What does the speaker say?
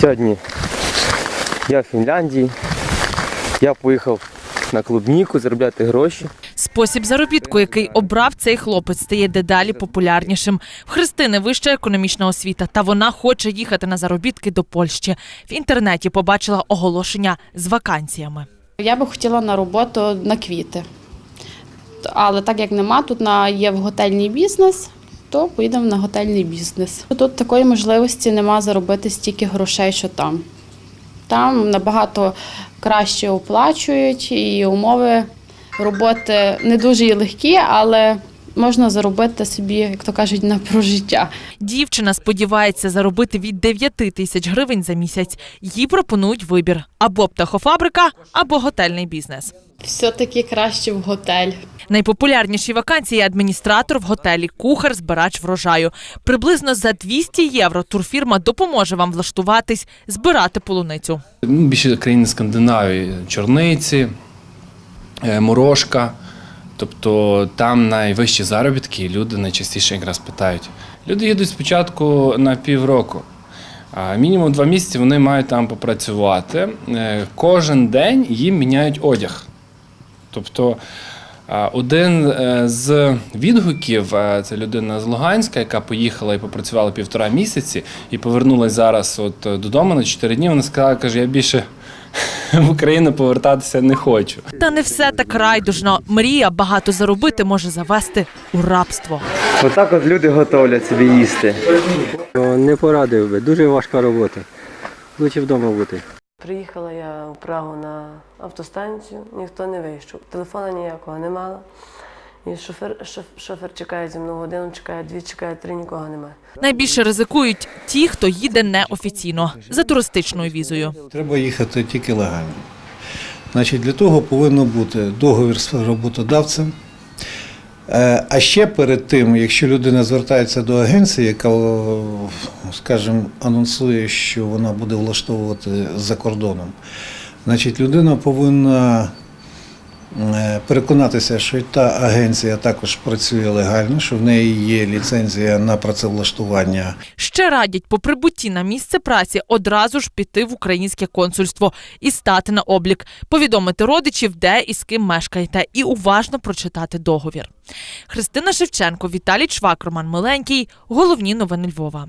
Сьогодні я в Фінляндії. Я поїхав на клубніку заробляти гроші. Спосіб заробітку, який обрав цей хлопець, стає дедалі популярнішим. В Христини вища економічна освіта, та вона хоче їхати на заробітки до Польщі. В інтернеті побачила оголошення з вакансіями. Я би хотіла на роботу на квіти. Але так як нема, тут на, є в готельний бізнес, то поїдемо на готельний бізнес. Тут такої можливості нема заробити стільки грошей, що там. Там набагато краще оплачують і умови роботи не дуже легкі, але можна заробити собі, як то кажуть, на прожиття. Дівчина сподівається заробити від 9 тисяч гривень за місяць. Їй пропонують вибір або птахофабрика, або готельний бізнес. Все-таки краще в готель. Найпопулярніші вакансії адміністратор в готелі, кухар, збирач врожаю. Приблизно за 200 євро турфірма допоможе вам влаштуватись, збирати полуницю. Ну, Більше країни Скандинавії, чорниці, е, морошка. Тобто там найвищі заробітки, і люди найчастіше якраз питають. Люди їдуть спочатку на півроку. А мінімум два місяці вони мають там попрацювати. Е, Кожен день їм міняють одяг. Тобто один е, з відгуків е, це людина з Луганська, яка поїхала і попрацювала півтора місяці, і повернулася зараз от додому на чотири дні. Вона сказала, каже, я більше в Україну повертатися не хочу. Та не все так райдужно. Мрія багато заробити може завести у рабство. Отак от люди готовлять собі їсти. Не порадив би, дуже важка робота. Лучше вдома бути. Приїхала я в Прагу на автостанцію, ніхто не вийшов. Телефона ніякого не мала. І шофер, шоф, шофер чекає зі мною годину, чекає дві, чекає три, нікого немає. Найбільше ризикують ті, хто їде неофіційно за туристичною візою. Треба їхати тільки легально. Значить, для того повинно бути договір з роботодавцем. Е, А ще перед тим, якщо людина звертається до агенції, яка, скажімо, анонсує, що вона буде влаштовувати за кордоном, значить, людина повинна переконатися, що та агенція також працює легально, що в неї є ліцензія на працевлаштування Ще радять по прибутті на місце праці одразу ж піти в українське консульство і стати на облік, повідомити родичів, де і з ким мешкаєте, і уважно прочитати договір. Христина Шевченко, Віталій Чвак, Роман Миленький. Головні новини Львова.